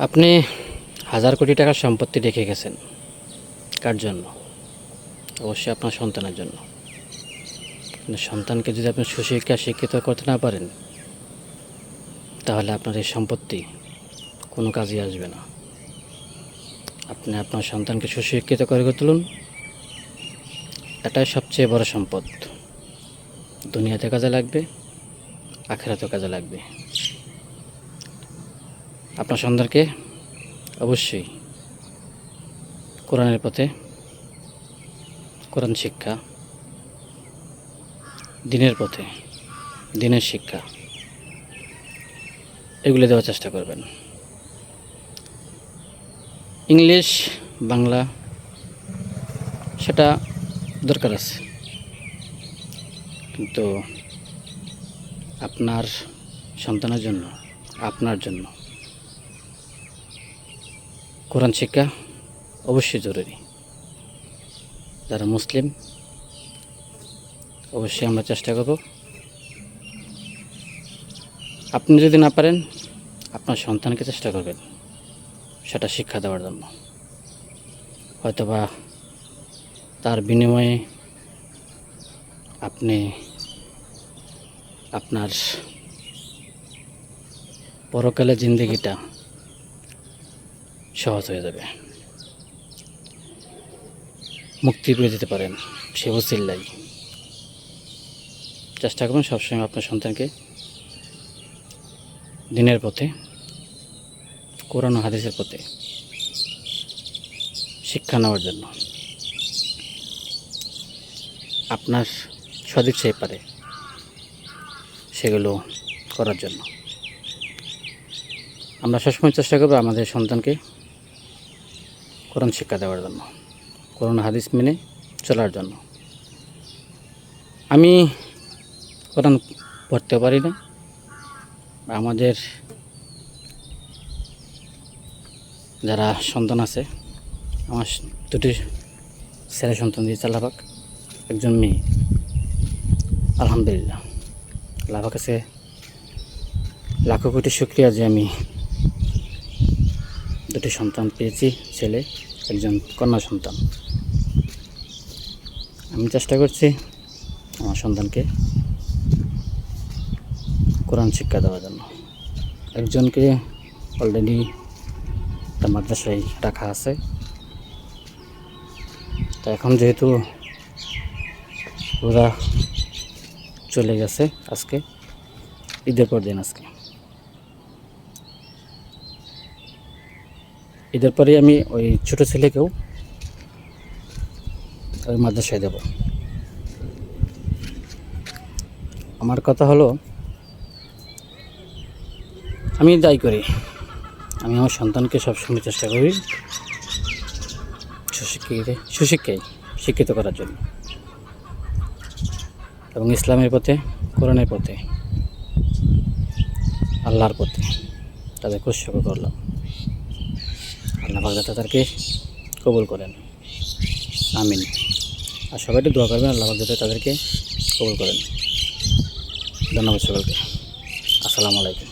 আপনি হাজার কোটি টাকার সম্পত্তি রেখে গেছেন। কার জন্য? অবশ্যই আপনার সন্তানের জন্য। সন্তানকে যদি আপনি সুশিক্ষা, শিক্ষিত করতে না পারেন, তাহলে আপনার এই সম্পত্তি কোনো কাজে আসবে না। আপনি আপনার সন্তানকে সুশিক্ষিত করে তুলুন। এটাই সবচেয়ে বড় সম্পদ। দুনিয়াতে কাজে লাগবে, আখেরাতেও কাজে লাগবে। আপনার সন্তানকে অবশ্যই কোরআনের পথে কোরআন শিক্ষা, দিনের পথে দিনের শিক্ষা, এগুলো দেওয়ার চেষ্টা করবেন। ইংলিশ, বাংলা, সেটা দরকার আছে। কিন্তু আপনার সন্তানের জন্য, আপনার জন্য কোরআন শিক্ষা অবশ্যই জরুরি। যারা মুসলিম, অবশ্যই আমরা চেষ্টা করব। আপনি যদি না পারেন, আপনার সন্তানকে চেষ্টা করবেন সেটা শিক্ষা দেওয়ার জন্য। হয়তোবা তার বিনিময়ে আপনি আপনার পরকালে জিন্দগিটা সহজ হয়ে যাবে। মুক্তি পেয়ে যেতে পারেন সে বসিল্লাই চেষ্টা করবেন সবসময় আপনার সন্তানকে দিনের পথে, কোরআন হাদিসের পথে শিক্ষা নেওয়ার জন্য। আপনার সদিচ্ছাই পারে সেগুলো করার জন্য। আমরা সবসময় চেষ্টা করব আমাদের সন্তানকে কোরআন শিক্ষা দেওয়ার জন্য, কোরআন হাদিস মেনে চলার জন্য। আমি কোরআন পড়তে পারি না। আমাদের যারা সন্তান আছে, আমার দুটি ছেলে সন্তান দিয়ে চালাবাক একজন মেয়ে। আলহামদুলিল্লাহ। আল্লাহ কাছে লাখো কোটি শুক্রিয়া যে আমি দুটি সন্তান পেয়েছি, ছেলে, একজন কন্যা সন্তান। আমি চেষ্টা করছি আমার সন্তানকে কোরআন শিক্ষা দেওয়ার জন্য। একজনকে অলরেডি একটা মাদ্রাসায় রাখা আছে। তো এখন যেহেতু ওরা চলে গেছে আজকে, ঈদের পর দিন আজকে। ঈদের পরে আমি ওই ছোটো ছেলেকেও ওই মাদ্রাসায় দেব। আমার কথা হলো, আমি দায়ী করি। আমি আমার সন্তানকে সবসময় চেষ্টা করি সুশিক্ষিত সুশিক্ষায় শিক্ষিত করার জন্য এবং ইসলামের পথে, কোরআনের পথে, আল্লাহর পথে তাদেরকে উৎসর্গ করলাম। আল্লাহ পাক যাতে তাদেরকে কবুল করেন। আমিন। আর সবাই একটু দোয়া করবেন, আল্লাহ পাক যাতে তাদেরকে কবুল করেন। ধন্যবাদ সকলকে। আসসালামু আলাইকুম।